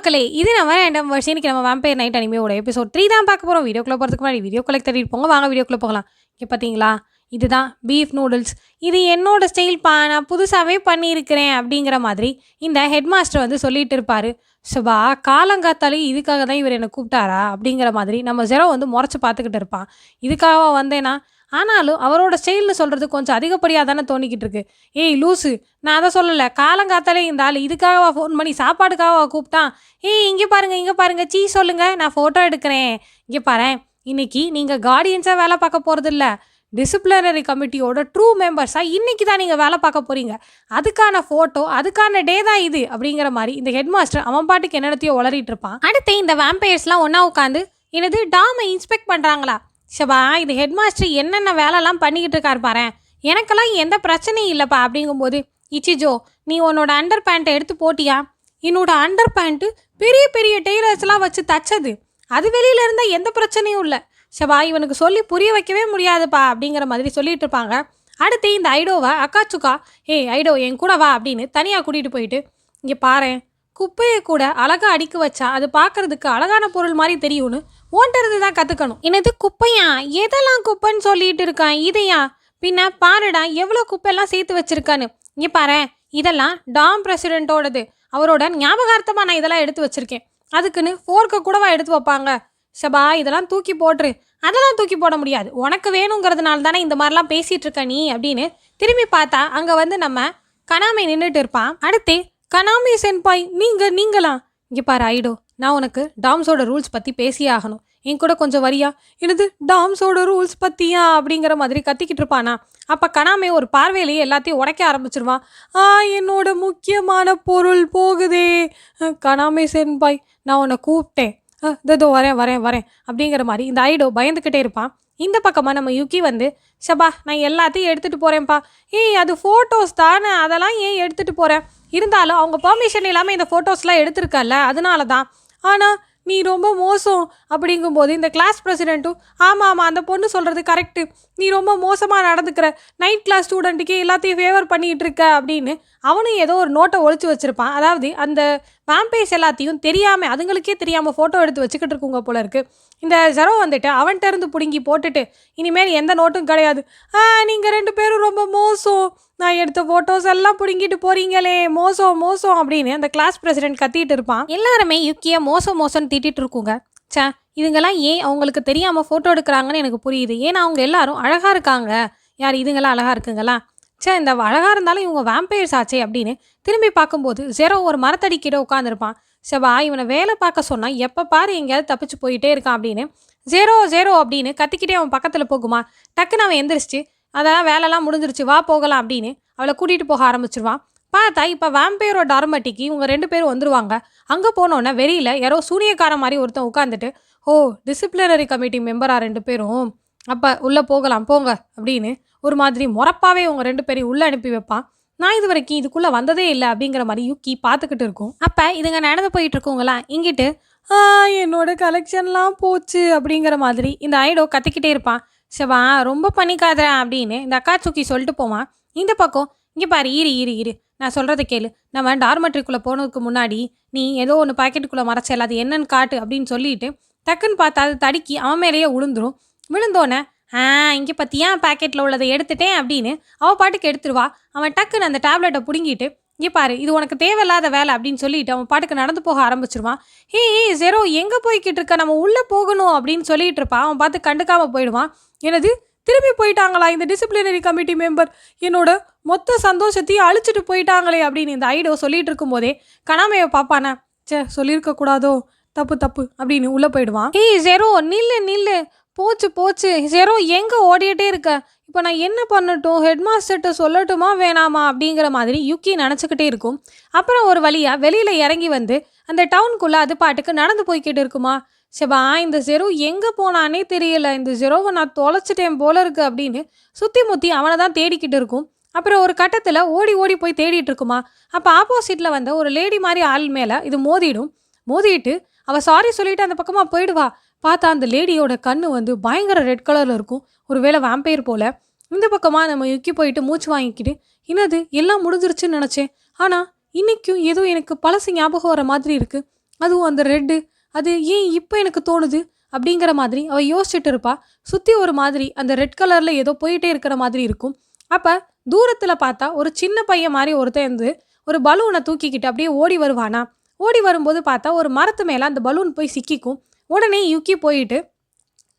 மக்களே இது நம்ம ரெண்டாம் வருஷம் இன்னைக்கு நம்ம வேம்பயர் நைட் அனிமையோட எபிசோட் த்ரீ தான் பார்க்க போகிறோம் வீடியோக்குள்ள போகிறதுக்கு முன்னாடி வீடியோ கலெக்ட் தட்டிட்டு போங்க. வாங்க வீடியோக்குள்ளே போகலாம். இங்கே பார்த்தீங்களா இதுதான் பீஃப் நூடுல்ஸ் இது என்னோட பா. நான் புதுசாகவே பண்ணியிருக்கிறேன் அப்படிங்கிற மாதிரி இந்த ஹெட் மாஸ்டர் வந்து சொல்லிட்டு இருப்பார். சுபா காலங்காத்தாலே இதுக்காக தான் இவர் என்னை கூப்பிட்டாரா? அப்படிங்கிற மாதிரி நம்ம ஜெரோ வந்து முறைச்சி பார்த்துக்கிட்டு இருப்பான். இதுக்காக வந்தேனா? ஆனாலும் அவரோட ஸ்டைலில் சொல்கிறது கொஞ்சம் அதிகப்படியாக தானே தோணிக்கிட்டு இருக்கு. ஏய் லூசு நான் அதை சொல்லலை. காலங்காத்தாலே இந்த ஆள் இதுக்காகவா ஃபோன் பண்ணி சாப்பாடுக்காகவா கூப்பிட்டான்? ஏய் இங்கே பாருங்க இங்கே பாருங்க. சீ சொல்லுங்க. நான் ஃபோட்டோ எடுக்கிறேன். இங்கே பாரு இன்னைக்கு நீங்கள் கார்டியன்ஸாக வேலை பார்க்க போகிறதில்ல டிசிப்ளினரி கமிட்டியோட ட்ரூ மெம்பர்ஸாக இன்றைக்கி தான் நீங்கள் வேலை பார்க்க போகிறீங்க அதுக்கான ஃபோட்டோ அதுக்கான டே தான் இது அப்படிங்கிற மாதிரி இந்த ஹெட் மாஸ்டர் அவன் பாட்டுக்கு என்னென்னத்தையோ உளறிட்டு இருப்பான். அடுத்து இந்த வேம்பையர்ஸ்லாம் ஒன்றா உட்காந்து என்னது டாமை இன்ஸ்பெக்ட் பண்ணுறாங்களா ஷபா இந்த ஹெட் மாஸ்டர் என்னென்ன வேலைலாம் பண்ணிக்கிட்டு இருக்கார் பாரு எனக்கெல்லாம் எந்த பிரச்சனையும் இல்லைப்பா அப்படிங்கும்போது இச்சிஜோ நீ உன்னோட அண்டர் பேண்ட்டை எடுத்து போட்டியா? என்னோட அண்டர் பேண்ட்டு பெரிய பெரிய டெய்லர்ஸ்லாம் வச்சு தச்சது. அது வெளியில் இருந்தால் எந்த பிரச்சனையும் இல்லை. ஷபா இவனுக்கு சொல்லி புரிய வைக்கவே முடியாதுப்பா அப்படிங்கிற மாதிரி சொல்லிட்டு இருப்பாங்க. அடுத்து இந்த ஐடோவை அக்காச்சுக்கா ஏய் ஐடோ என் கூட வா அப்படின்னு தனியாக கூட்டிகிட்டு போயிட்டு இங்கே பாரேன். குப்பையை கூட அழகாக அடிக்க வச்சா அது பார்க்கறதுக்கு அழகான பொருள் மாதிரி தெரியும்னு ஓன்றது தான் கற்றுக்கணும் என்னது குப்பையா? எதெல்லாம் குப்பைன்னு சொல்லிட்டு இருக்கான்? இதையா? பின்ன பாருடா எவ்வளோ குப்பையெல்லாம் சேர்த்து வச்சிருக்கான்னு. இங்கே பாரேன் இதெல்லாம் டாம் பிரசிடென்ட்டோடது அவரோட ஞாபகார்த்தமாக நான் இதெல்லாம் எடுத்து வச்சிருக்கேன். அதுக்குன்னு ஃபோர்க்கை கூடவா எடுத்து வைப்பாங்க? ஷபா இதெல்லாம் தூக்கி போட்டுரு. அதெல்லாம் தூக்கி போட முடியாது. உனக்கு வேணுங்கிறதுனால தானே இந்த மாதிரிலாம் பேசிகிட்டு இருக்க நீ அப்படின்னு திரும்பி பார்த்தா அங்கே வந்து நம்ம கனாமி நின்றுட்டு இருப்பான் அடுத்து கனாமி சென்பாய் நீங்கள் நீங்களா? இங்கே பாரு ஐடோ நான் உனக்கு டாம்ஸோட ரூல்ஸ் பற்றி பேசியே ஆகணும். என் கூட கொஞ்சம் வரியா? எனது டாம்ஸோட ரூல்ஸ் பற்றியா அப்படிங்கிற மாதிரி கத்திக்கிட்டு இருப்பானா. அப்போ கனாமே ஒரு பார்வையிலேயே எல்லாத்தையும் உடைக்க ஆரம்பிச்சிருவான் ஆ என்னோட முக்கியமான பொருள் போகுதே. கனாமே சென்பாய் நான் உன்னை கூப்பிட்டேன். இதோ வரேன் வரேன் வரேன் அப்படிங்கிற மாதிரி இந்த ஐடோ பயந்துக்கிட்டே இருப்பான். இந்த பக்கமாக நம்ம யுக்கி வந்து ஷபா நான் எல்லாத்தையும் எடுத்துகிட்டு போகிறேன்ப்பா ஏய் அது ஃபோட்டோஸ் தானே அதெல்லாம் ஏன் எடுத்துகிட்டு போகிறேன் இருந்தாலும் அவங்க பர்மிஷன் இல்லாமல் இந்த ஃபோட்டோஸ்லாம் எடுத்திருக்கல்ல அதனால தான். ஆனால் நீ ரொம்ப மோசம் அப்படிங்கும்போது இந்த கிளாஸ் பிரசிடெண்ட்டும் ஆமாம் ஆமாம் அந்த பொண்ணு சொல்கிறது கரெக்டு நீ ரொம்ப மோசமாக நடந்துக்கிற. நைட் கிளாஸ் ஸ்டூடெண்ட்டுக்கே எல்லாத்தையும் ஃபேவர் பண்ணிகிட்டு இருக்க அப்படின்னு அவனும் ஏதோ ஒரு நோட்டை ஒழிச்சு வச்சுருப்பான். அதாவது அந்த வேம்பேஸ் எல்லாத்தையும் தெரியாமல் அதுங்களுக்கே தெரியாமல் ஃபோட்டோ எடுத்து வச்சுக்கிட்டு இருக்குங்க போல இருக்குது இந்த ஜரோ வந்துட்டு அவன்கிட்ட இருந்து பிடுங்கி போட்டுட்டு இனிமேல் எந்த நோட்டும் கிடையாது. ஆ நீங்கள் ரெண்டு பேரும் ரொம்ப மோசம். நான் எடுத்த ஃபோட்டோஸ் எல்லாம் பிடுங்கிட்டு போகிறீங்களே மோசம் மோசம் அப்படின்னு அந்த கிளாஸ் பிரசிடென்ட் கத்திட்டு இருப்பான். எல்லாருமே யுக்கியை மோசம் மோசம்னு திட்டிகிட்டு இருக்குங்க. ச்சே இதுங்கெல்லாம் ஏன் அவங்களுக்கு தெரியாமல் ஃபோட்டோ எடுக்கிறாங்கன்னு எனக்கு புரியுது. ஏன்னா அவங்க எல்லாரும் அழகாக இருக்காங்க. யார் இதுங்களாம் அழகாக இருக்குங்களா? ச்சே இந்த அழகாக இருந்தாலும் இவங்க வேம்பயர்ஸ் ஆச்சே அப்படின்னு திரும்பி பார்க்கும்போது ஜெரோ ஒரு மரத்தடி கீழே உட்காந்துருப்பான் செவா இவனை வேலை பார்க்க சொன்னால் எப்போ பாரு எங்கேயாவது தப்பிச்சு போயிட்டே இருக்கான் அப்படின்னு ஜெரோ ஜெரோ அப்படின்னு கத்திக்கிட்டே அவன் பக்கத்தில் போகுமா. டக்குன்னு அவன் எந்திரிச்சு அதெல்லாம் வேலைலாம் முடிஞ்சிருச்சு வா போகலாம் அப்படின்னு அவளை கூட்டிகிட்டு போக ஆரம்பிச்சிருவான். பார்த்தா இப்போ வேம்பையரோட டார்மட்டிக்கு இவங்க ரெண்டு பேரும் வந்துருவாங்க. அங்கே போனோன்னே வெளியில் யாரோ சூனியக்கார மாதிரி ஒருத்தன் உட்காந்துட்டு ஓ டிசிப்ளினரி கமிட்டி மெம்பரா ரெண்டு பேரும்? அப்போ உள்ளே போகலாம் போங்க அப்படின்னு ஒரு மாதிரி முறப்பாவே உங்கள் ரெண்டு பேரையும் உள்ளே அனுப்பி வைப்பான். நான் இது வரைக்கும் இதுக்குள்ளே வந்ததே இல்லை அப்படிங்கிற மாதிரி யுக்கி பார்த்துக்கிட்டு இருக்கும். அப்போ இதுங்க நடந்து போயிட்டு இருக்கவங்களா இங்கிட்டு என்னோட கலெக்ஷன்லாம் போச்சு அப்படிங்கிற மாதிரி இந்த ஐடோ கத்திக்கிட்டே இருப்பான். சிவா ரொம்ப பண்ணிக்காத அப்படின்னு இந்த அக்கா சுக்கி சொல்லிட்டு போவான். இந்த பக்கம் இங்கே பாரு ஈரி ஈரி ஈரு நான் சொல்கிறத கேளு. நம்ம டார்மெட்ரிக்குள்ளே போனதுக்கு முன்னாடி நீ ஏதோ ஒன்று பாக்கெட்டுக்குள்ளே மறைச்சல அது என்னன்னு காட்டு அப்படின்னு சொல்லிட்டு டக்குன்னு பார்த்தா அது தடுக்கி அவன் மேலேயே விழுந்துரும் விழுந்தோன்னே ஆ இங்கே பார்த்தியா பாக்கெட்டில் உள்ளதை எடுத்துட்டேன் அப்படின்னு அவள் பாட்டுக்கு எடுத்துருவா. அவன் டக்குன்னு அந்த டேப்லெட்டை பிடுங்கிட்டு இங்கே பாரு இது உனக்கு தேவையில்லாத வேலை அப்படின்னு சொல்லிட்டு அவன் பாட்டுக்கு நடந்து போக ஆரம்பிச்சிருவான் ஹே ஏய் ஜெரோ எங்கே போய்கிட்டு இருக்க? நம்ம உள்ளே போகணும் அப்படின்னு சொல்லிட்டு இருப்பான் அவன் பார்த்து கண்டுக்காமல் போயிடுவான் எனது திரும்பி போயிட்டாங்களா? இந்த டிசிப்ளினரி கமிட்டி மெம்பர் என்னோட மொத்த சந்தோஷத்தையும் அழிச்சிட்டு போயிட்டாங்களே அப்படின்னு இந்த ஐடோ சொல்லிட்டு இருக்கும்போதே கணாமையை பார்ப்பானே சே சொல்லியிருக்க கூடாதோ? தப்பு தப்பு அப்படின்னு உள்ளே போயிடுவான் ஏய் ஜெரோ நில்லு நில்லு போச்சு போச்சு. ஜெரோ எங்கே ஓடிட்டே இருக்க? இப்போ நான் என்ன பண்ணட்டும்? ஹெட் மாஸ்டர்கிட்ட சொல்லட்டுமா வேணாமா? அப்படிங்கிற மாதிரி யுக்கி நினச்சிக்கிட்டே இருக்கும். அப்புறம் ஒரு வழியாக வெளியில் இறங்கி வந்து அந்த டவுனுக்குள்ளே அது பாட்டுக்கு நடந்து போய்கிட்டு இருக்குமா? செபா இந்த ஜெரோ எங்கே போனானே தெரியல. இந்த ஜெரோவை நான் தொலைச்சிட்டேன் போல இருக்கு அப்படின்னு சுற்றி முற்றி அவனை தான் தேடிக்கிட்டு இருக்கும். அப்புறம் ஒரு கட்டத்தில் ஓடி ஓடி போய் தேடிட்டு இருக்குமா? அப்போ ஆப்போசிட்டில் வந்த ஒரு லேடி மாதிரி ஆள் மேலே இது மோதிடும். மோதிட்டு அவள் சாரி சொல்லிட்டு அந்த பக்கமாக போயிடுவா. பார்த்தா அந்த லேடியோட கண்ணு வந்து பயங்கர ரெட் கலரில் இருக்கும். ஒருவேளை வேம்பையர் போல். இந்த பக்கமாக நம்ம யுக்கி போயிட்டு மூச்சு வாங்கிக்கிட்டு என்னது எல்லாம் முடிஞ்சிருச்சுன்னு நினச்சேன். ஆனால் இன்றைக்கும் ஏதோ எனக்கு பழசு ஞாபகம் வர மாதிரி இருக்குது அதுவும் அந்த ரெட்டு அது ஏன் இப்போ எனக்கு தோணுது? அப்படிங்கிற மாதிரி அவள் யோசிச்சுட்டு இருப்பா. சுற்றி ஒரு மாதிரி அந்த ரெட் கலரில் ஏதோ போயிட்டே இருக்கிற மாதிரி இருக்கும். அப்போ தூரத்தில் பார்த்தா ஒரு சின்ன பையன் மாதிரி ஒருத்தன் இருந்து ஒரு பலூனை தூக்கிக்கிட்டு அப்படியே ஓடி வருவானா? ஓடி வரும்போது பார்த்தா ஒரு மரத்து மேலே அந்த பலூன் போய் சிக்கிக்கும். உடனே யுக்கி போயிட்டு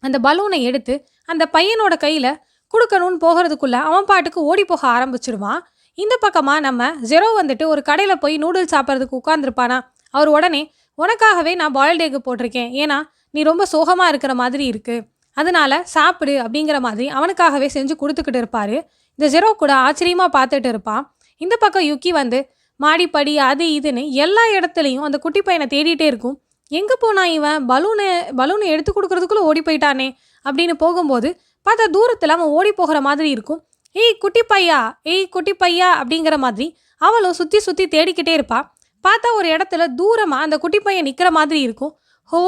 அந்த பலூனை எடுத்து அந்த பையனோட கையில் கொடுக்கணும்னு போகிறதுக்குள்ளே அவன் பாட்டுக்கு ஓடி போக ஆரம்பிச்சிடுவான். இந்த பக்கமாக நம்ம ஜெரோ வந்துட்டு ஒரு கடையில் போய் நூடுல்ஸ் சாப்பிட்றதுக்கு உட்காந்துருப்பானா அவர் உடனே உனக்காகவே நான் பாயில்ட் எக் போட்டிருக்கேன். ஏன்னா நீ ரொம்ப சோகமாக இருக்கிற மாதிரி இருக்குது அதனால சாப்பிடு அப்படிங்கிற மாதிரி அவனுக்காகவே செஞ்சு கொடுத்துக்கிட்டு இருப்பார். இந்த ஜெரோ கூட ஆச்சரியமாக பார்த்துட்டு இருப்பான். இந்த பக்கம் யுக்கி வந்து மாடிப்படி அது இதுன்னு எல்லா இடத்துலையும் அந்த குட்டி பையனை தேடிட்டே இருக்கும். எங்கே போனா இவன்? பலூனை பலூனை எடுத்து கொடுக்குறதுக்குள்ளே ஓடி போயிட்டானே அப்படின்னு போகும்போது பார்த்தா தூரத்தில் அவன் ஓடி போகிற மாதிரி இருக்கும். ஏய் குட்டி பையா? ஏய் குட்டி பையா? அப்படிங்கிற மாதிரி அவளும் சுற்றி சுற்றி தேடிக்கிட்டே இருப்பா. பார்த்தா ஒரு இடத்துல தூரமாக அந்த குட்டி பையன் நிற்கிற மாதிரி இருக்கும். ஓ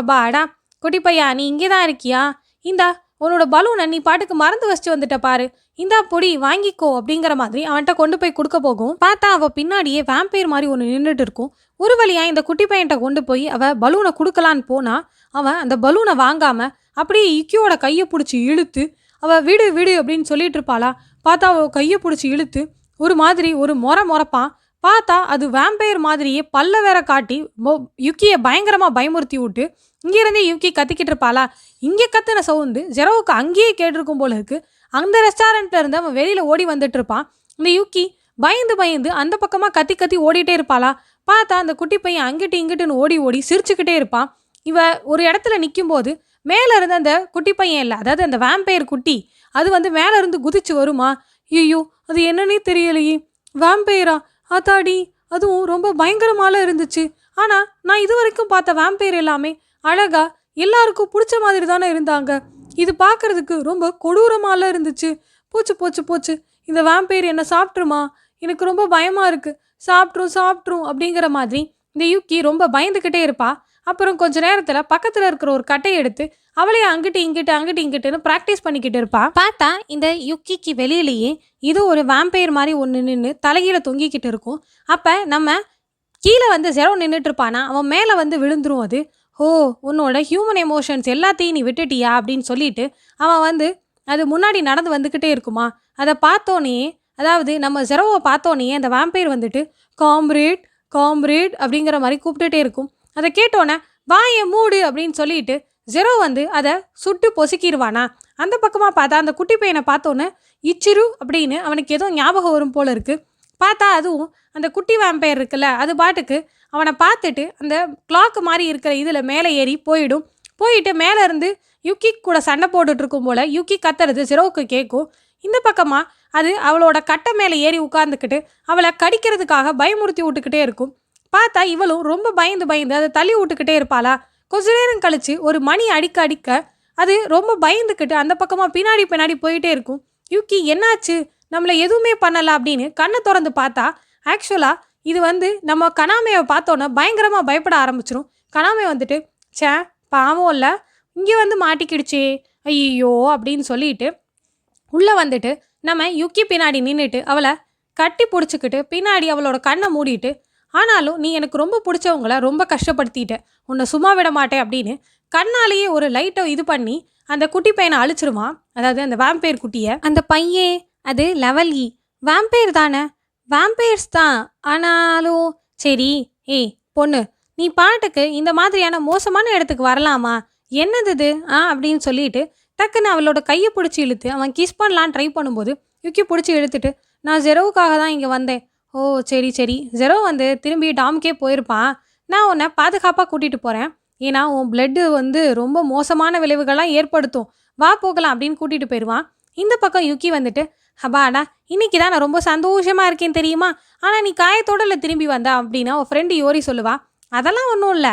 அப்பாடா. குட்டி பையா நீ இங்கே தான் இருக்கியா? இந்தா உன்னோட பலூனை நீ பாட்டுக்கு மறந்து வச்சுட்டு வந்துட்ட பாரு. இந்தா பொடி வாங்கிக்கோ அப்படிங்கிற மாதிரி அவன்கிட்ட கொண்டு போய் கொடுக்க போகும் பார்த்தா அவள் பின்னாடியே வேம்பையர் மாதிரி ஒன்று நின்றுட்டு இருக்கும். ஒரு வழியாக இந்த குட்டி பையன்கிட்ட கொண்டு போய் அவள் பலூனை கொடுக்கலான்னு போனால் அவன் அந்த பலூனை வாங்காமல் அப்படியே இக்கியோட கையை பிடிச்சி இழுத்து அவள் வீடு வீடு அப்படின்னு சொல்லிட்டு இருப்பாளா? பார்த்தா அவள் கையை பிடிச்சி இழுத்து ஒரு மாதிரி ஒரு முறை முறைப்பான் பார்த்தா அது வேம்பையர் மாதிரியே பல்ல வேற காட்டி யுக்கியை பயங்கரமாக பயமுறுத்தி விட்டு இங்கேருந்தே யுக்கி கத்திக்கிட்டு இருப்பாளா? இங்கே கத்துன சவுண்டு ஜெரவுக்கு அங்கேயே கேட்டிருக்கும் போல இருக்கு. அந்த ரெஸ்டாரண்ட்ல இருந்து அவன் வெளியில் ஓடி வந்துட்டு இருப்பான். இந்த யுக்கி பயந்து பயந்து அந்த பக்கமாக கத்தி கத்தி ஓடிட்டே இருப்பாளா? பார்த்தா அந்த குட்டி பையன் அங்கிட்டு இங்கிட்டுன்னு ஓடி ஓடி சிரிச்சுக்கிட்டே இருப்பான் இவ ஒரு இடத்துல நிற்கும்போது மேலே இருந்து அந்த குட்டி பையன் இல்லை அதாவது அந்த வேம்பயர் குட்டி அது வந்து மேலே இருந்து குதிச்சு வருமா? ஐயோ அது என்னன்னே தெரியலையே. வேம்பயரா ஆத்தாடி அதுவும் ரொம்ப பயங்கரமால இருந்துச்சு. ஆனால் நான் இது வரைக்கும் பார்த்த வேம்பயர் எல்லாமே அழகா எல்லாருக்கும் பிடிச்ச மாதிரி தானே இருந்தாங்க. இது பார்க்கறதுக்கு ரொம்ப கொடூரமால இருந்துச்சு. போச்சு போச்சு போச்சு. இந்த வேம்பயர் என்ன சாப்பிட்ருமா எனக்கு ரொம்ப பயமாக இருக்குது சாப்பிட்ரும் சாப்பிட்ரும் அப்படிங்கிற மாதிரி இந்த யுக்கி ரொம்ப பயந்துக்கிட்டே இருப்பா. அப்புறம் கொஞ்ச நேரத்தில் பக்கத்தில் இருக்கிற ஒரு கட்டையை எடுத்து அவளே அங்கிட்டு இங்கிட்டு அங்கிட்டு இங்கிட்டுன்னு ப்ராக்டிஸ் பண்ணிக்கிட்டு இருப்பா. பார்த்தா இந்த யுக்கிக்கு வெளியிலேயே இது ஒரு வேம்பயர் மாதிரி ஒன்று நின்று தலைகீழ தொங்கிக்கிட்டு இருக்கும். அப்போ நம்ம கீழே வந்து ஜெரோ நின்றுட்டு இருப்பானா? அவன் மேலே வந்து விழுந்துரும் அது. ஓ உன்னோட ஹியூமன் எமோஷன்ஸ் எல்லாத்தையும் நீ விட்டுட்டியா அப்படின்னு சொல்லிட்டு அவன் வந்து அது முன்னாடி நடந்து வந்துக்கிட்டே இருக்குமா? அதை பார்த்தோன்னே அதாவது நம்ம ஜெரோவை பார்த்தோன்னே அந்த வேம்பயர் வந்துட்டு காம்ரேட் காம்ரேட் அப்படிங்கிற மாதிரி கூப்பிட்டுட்டே இருக்கும். அதை கேட்டோன்னே வாயை மூடு அப்படின்னு சொல்லிட்டு ஜெரோ வந்து அதை சுட்டு பொசுக்கிடுவானா அந்த பக்கமாக பார்த்தா அந்த குட்டி பையனை பார்த்தோன்னே இச்சிரு அப்படின்னு அவனுக்கு ஏதோ ஞாபகம் வரும் போல் இருக்குது பார்த்தா அதுவும் அந்த குட்டி வேம்பயர் இருக்குல்ல அது பாட்டுக்கு அவனை பார்த்துட்டு அந்த கிளாக் மாதிரி இருக்கிற இதில் மேலே ஏறி போயிடும். போயிட்டு மேலே இருந்து யுக்கி கூட சண்டை போட்டுட்ருக்கும் போல் யுகிக் யுக்கி கத்துறது ஜெரோவுக்கு கேட்கும். இந்த பக்கமாக அது அவளோட கட்டை மேலே ஏறி உட்காந்துக்கிட்டு அவளை கடிக்கிறதுக்காக பயமுறுத்தி விட்டுக்கிட்டே இருக்கும். பார்த்தா இவளும் ரொம்ப பயந்து பயந்து அதை தள்ளி விட்டுக்கிட்டே இருப்பாளா? கொஞ்ச நேரம் கழித்து ஒரு மணி அடிக்க அடிக்க அது ரொம்ப பயந்துக்கிட்டு அந்த பக்கமாக பின்னாடி பின்னாடி போயிட்டே இருக்கும். யூக்கி என்னாச்சு? நம்மளை எதுவுமே பண்ணலை அப்படின்னு கண்ணை திறந்து பார்த்தா ஆக்சுவலாக இது வந்து நம்ம கனாமையை பார்த்தோன்னே பயங்கரமாக பயப்பட ஆரம்பிச்சிரும். கனாமை வந்துட்டு ச்சே பாவம் இல்லை. இங்கே வந்து மாட்டிக்கிடுச்சே. ஐயோ அப்படின்னு சொல்லிட்டு உள்ளே வந்துட்டு நம்ம யுக்கி பின்னாடி நின்றுட்டு அவளை கட்டி பிடிச்சிக்கிட்டு பின்னாடி அவளோட கண்ணை மூடிட்டு ஆனாலும் நீ எனக்கு ரொம்ப பிடிச்சவங்கள ரொம்ப கஷ்டப்படுத்திட்ட. உன்னை சும்மா விட மாட்டேன் அப்படின்னு கண்ணாலேயே ஒரு லைட்டை இது பண்ணி அந்த குட்டி பையனை அழிச்சிருவான். அதாவது அந்த வேம்பேர் குட்டியை. அந்த பையன் அது லெவல். இ வேம்பேர் தானே? வேம்பேர்ஸ் தான். ஆனாலும் சரி ஏய் பொண்ணு நீ பாட்டுக்கு இந்த மாதிரியான மோசமான இடத்துக்கு வரலாமா? என்னது இது? ஆ? அப்படின்னு சொல்லிட்டு டக்குன்னு அவளோட கையை பிடிச்சி இழுத்து அவன் கிஸ் பண்ணலான்னு ட்ரை பண்ணும்போது யுக்கி பிடிச்சி இழுத்துட்டு நான் ஜெரோவுக்காக தான் இங்கே வந்தேன். ஓ சரி சரி. ஜெரோ வந்து திரும்பி டாம்கே போயிருப்பான். நான் உன்னை பாதுகாப்பாக கூட்டிகிட்டு போகிறேன் ஏன்னா உன் பிளட்டு வந்து ரொம்ப மோசமான விளைவுகள்லாம் ஏற்படுத்தும். வா போகலாம் அப்படின்னு கூட்டிகிட்டு போயிடுவான் இந்த பக்கம் யுக்கி வந்துட்டு ஹபாடா இன்னைக்கு தான் நான் ரொம்ப சந்தோஷமாக இருக்கேன் தெரியுமா? ஆனால் நீ காயத்தோட இல்லை திரும்பி வந்தா அப்படின்னா உன் ஃப்ரெண்டு யோரி சொல்லுவா. அதெல்லாம் ஒன்றும் இல்லை.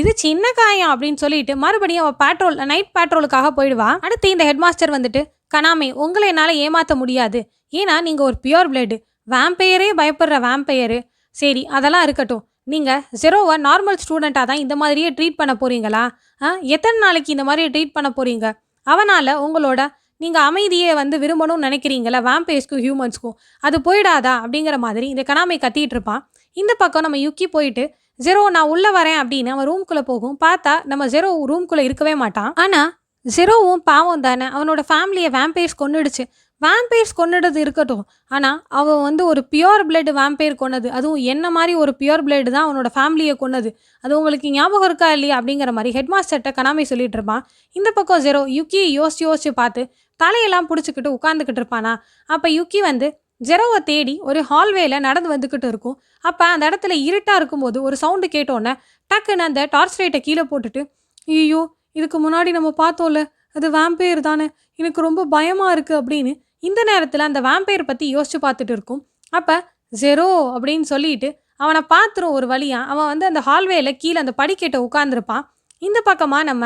இது சின்ன காயம் அப்படின்னு சொல்லிட்டு மறுபடியும் அவள் பேட்ரோல் நைட் பேட்ரோலுக்காக போயிடுவா. அடுத்து இந்த ஹெட் மாஸ்டர் வந்துட்டு கனாமே உங்களை என்னால் ஏமாற்ற முடியாது. ஏன்னா நீங்கள் ஒரு பியூர் பிளட் வேம்பையரே பயப்படுற வேம்பையரு சரி அதெல்லாம் இருக்கட்டும். நீங்கள் ஜெரோவை நார்மல் ஸ்டூடெண்ட்டாக தான் இந்த மாதிரியே ட்ரீட் பண்ண போகிறீங்களா ஆ எத்தனை நாளைக்கு இந்த மாதிரி ட்ரீட் பண்ண போகிறீங்க அவனால் உங்களோட நீங்கள் அமைதியை வந்து விரும்பணும்னு நினைக்கிறீங்களா வேம்பையர்ஸ்க்கும் ஹியூமன்ஸ்க்கும் அது போயிடாதா? அப்படிங்கிற மாதிரி இந்த கனாமை கத்திட்டு இருப்பான் இந்த பக்கம் நம்ம யுக்கி போயிட்டு ஜெரோ நான் உள்ளே வரேன் அப்படின்னு அவன் ரூம்குள்ளே போகும். பார்த்தா நம்ம ஜெரோ ரூம்குள்ளே இருக்கவே மாட்டான். ஆனால் ஜெரோவும் பாவம் தானே. அவனோட ஃபேமிலியை வேம்பையர்ஸ் கொண்டுடுச்சு வேம்பையர்ஸ் கொண்டுடுறது இருக்கட்டும். ஆனால் அவன் வந்து ஒரு பியோர் பிளட் வேம்பையர் கொண்டது அதுவும் என்ன மாதிரி ஒரு பியோர் பிளட் தான் அவனோட ஃபேமிலியை கொண்டது அது உங்களுக்கு ஞாபகம் இருக்கா இல்லையா அப்படிங்கிற மாதிரி ஹெட் மாஸ்டர்கிட்ட கனாமி சொல்லிட்டு இருப்பான். இந்த பக்கம் ஜெரோ யுக்கி யோசிச்சு யோசிச்சு பார்த்து தலையெல்லாம் பிடிச்சிக்கிட்டு உட்காந்துக்கிட்டு இருப்பானா. அப்போ யுக்கி வந்து ஜெரோவை தேடி ஒரு ஹால்வேல நடந்து வந்துக்கிட்டு இருக்கும். அப்போ அந்த இடத்துல இருட்டாக இருக்கும்போது ஒரு சவுண்டு கேட்டோன்னே டக்குன்னு அந்த டார்ச் லைட்டை கீழே போட்டுட்டு ஐயோ இதுக்கு முன்னாடி நம்ம பார்த்தோம்ல அது வேம்பையர் தானே எனக்கு ரொம்ப பயமாக இருக்குது அப்படின்னு இந்த நேரத்தில் அந்த வேம்பையர் பற்றி யோசிச்சு பார்த்துட்டு இருக்கும். அப்போ ஜெரோ அப்படின்னு சொல்லிட்டு அவனை பார்த்துரும் ஒரு வழியாக அவன் வந்து அந்த ஹால்வேயில் கீழே அந்த படிக்கட்டை உட்காந்துருப்பான் இந்த பக்கமாக நம்ம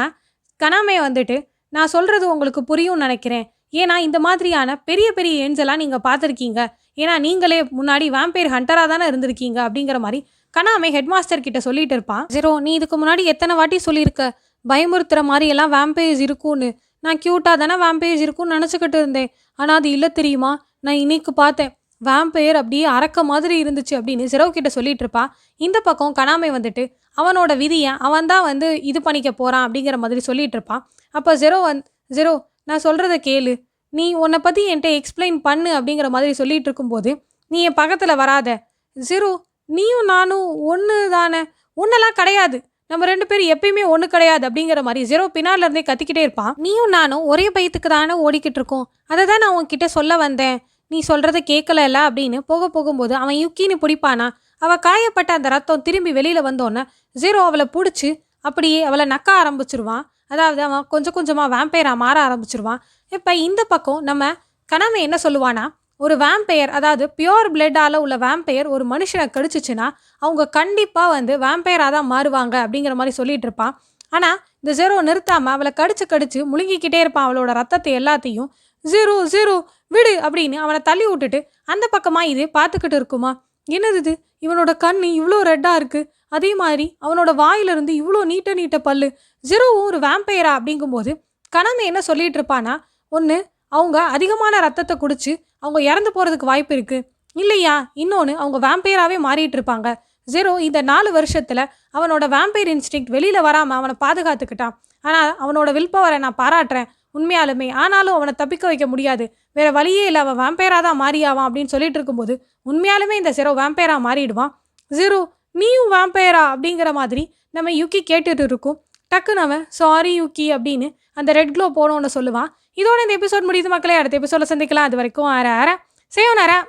கனாமே வந்துட்டு நான் சொல்கிறது உங்களுக்கு புரியும்னு நினைக்கிறேன் ஏன்னா இந்த மாதிரியான பெரிய பெரிய ஏஞ்செல்லாம் நீங்கள் பார்த்துருக்கீங்க. ஏன்னா நீங்களே முன்னாடி வேம்பேர் ஹண்டராக தானே இருந்திருக்கீங்க அப்படிங்கிற மாதிரி கனாமே ஹெட் மாஸ்டர் கிட்ட சொல்லிட்டு இருப்பான். ஜெரோ நீ இதுக்கு முன்னாடி எத்தனை வாட்டி சொல்லியிருக்க? பயமுறுத்துற மாதிரி எல்லாம் வேம்பேஜ் இருக்கும்னு. நான் க்யூட்டாக தானே வேம்பேஜ் இருக்கும்னு நினச்சிக்கிட்டு இருந்தேன். ஆனால் அது இல்லை தெரியுமா? நான் இன்னைக்கு பார்த்தேன். வேம்பயர் அப்படியே அறக்க மாதிரி இருந்துச்சு அப்படின்னு சிரவ் கிட்ட சொல்லிட்டு இருப்பா இந்த பக்கம் கனாமை வந்துட்டு அவனோட விதியை அவன் தான் வந்து இது பண்ணிக்க போகிறான் அப்படிங்கிற மாதிரி சொல்லிட்டு இருப்பான். அப்போ ஜெரோ வந் ஜெரோ நான் சொல்கிறத கேளு. நீ உன்னை பற்றி என்கிட்ட எக்ஸ்பிளைன் பண்ணு அப்படிங்கிற மாதிரி சொல்லிட்டு இருக்கும்போது நீ என் பக்கத்தில் வராத. சிறு நீயும் நானும் ஒன்று தானே ஒன்றெல்லாம் கிடையாது. நம்ம ரெண்டு பேரும் எப்பயுமே ஒன்று கிடையாது அப்படிங்கிற மாதிரி ஜீரோ பின்னாலேருந்தே கத்திக்கிட்டே இருப்பான் நீயும் நானும் ஒரே பயத்துக்கு தானே ஓடிக்கிட்டு இருக்கோம். அதை தான் நான் உன்கிட்ட சொல்ல வந்தேன். நீ சொல்கிறத கேட்கலல்ல அப்படின்னு போக போகும்போது அவன் யுக்கின்னு பிடிப்பானா? அவள் காயப்பட்ட அந்த ரத்தம் திரும்பி வெளியில் வந்தோன்னே ஜீரோ அவளை பிடிச்சி அப்படியே அவளை நக்க ஆரம்பிச்சிருவான் அதாவது அவன் கொஞ்சம் கொஞ்சமாக வேம்பையராக மாற ஆரம்பிச்சிருவான். இப்போ இந்த பக்கம் நம்ம கனவை என்ன சொல்லுவானா ஒரு வேம்பையர் அதாவது பியோர் பிளட்டால் உள்ள வேம்பையர் ஒரு மனுஷனை கடிச்சிச்சுன்னா அவங்க கண்டிப்பாக வந்து வேம்பையராக தான் மாறுவாங்க அப்படிங்கிற மாதிரி சொல்லிட்டு இருப்பான். ஆனால் இந்த ஜீரோ நிறுத்தாமல் அவளை கடிச்சு கடிச்சு முழுங்கிக்கிட்டே இருப்பான். அவளோட ரத்தத்தை எல்லாத்தையும் ஜீரோ ஜீரோ விடு அப்படின்னு அவனை தள்ளி விட்டுட்டு அந்த பக்கமாக இது பார்த்துக்கிட்டு இருக்குமா? என்னது இது? இவனோட கண் இவ்வளோ ரெட்டாக இருக்குது அதே மாதிரி அவனோட வாயிலிருந்து இவ்வளோ நீட்ட நீட்ட பல்லு. ஜீரோவும் ஒரு வேம்பையரா அப்படிங்கும்போது கனவு என்ன சொல்லிட்டு இருப்பானா ஒன்று அவங்க அதிகமான ரத்தத்தை குடிச்சு அவங்க இறந்து போகிறதுக்கு வாய்ப்பு இருக்குது இல்லையா? இன்னொன்று அவங்க வேம்பையராகவே மாறிட்டு இருப்பாங்க. ஜெரோ இந்த நாலு வருஷத்தில் அவனோட வேம்பையர் இன்ஸ்டிங் வெளியில் வராமல் அவனை பாதுகாத்துக்கிட்டான். ஆனால் அவனோட வில் பவரை நான் பாராட்டுறேன். உண்மையாலுமே. ஆனாலும் அவனை தப்பிக்க வைக்க முடியாது. வேற வழியே இல்லை. அவன் வேம்பையராக தான் மாறியாவான் அப்படின்னு சொல்லிட்டு இருக்கும்போது உண்மையாலுமே இந்த ஜீரோ வேம்பையராக மாறிடுவான். ஜீரோ நீயும் வேம்பையரா அப்படிங்கிற மாதிரி நம்ம யுக்கி கேட்டுட்டு இருக்கும். டக்குன்னு அவன் சாரி யுக்கி அப்படின்னு அந்த ரெட் க்ளோ போனோன்னு சொல்லுவான். இதோட இந்த எபிசோட் முடியுது மக்களே. அடுத்த எபிசோட சந்திக்கலாம். அது வரைக்கும் ஆற ஆற. செய்யோம் நேரம்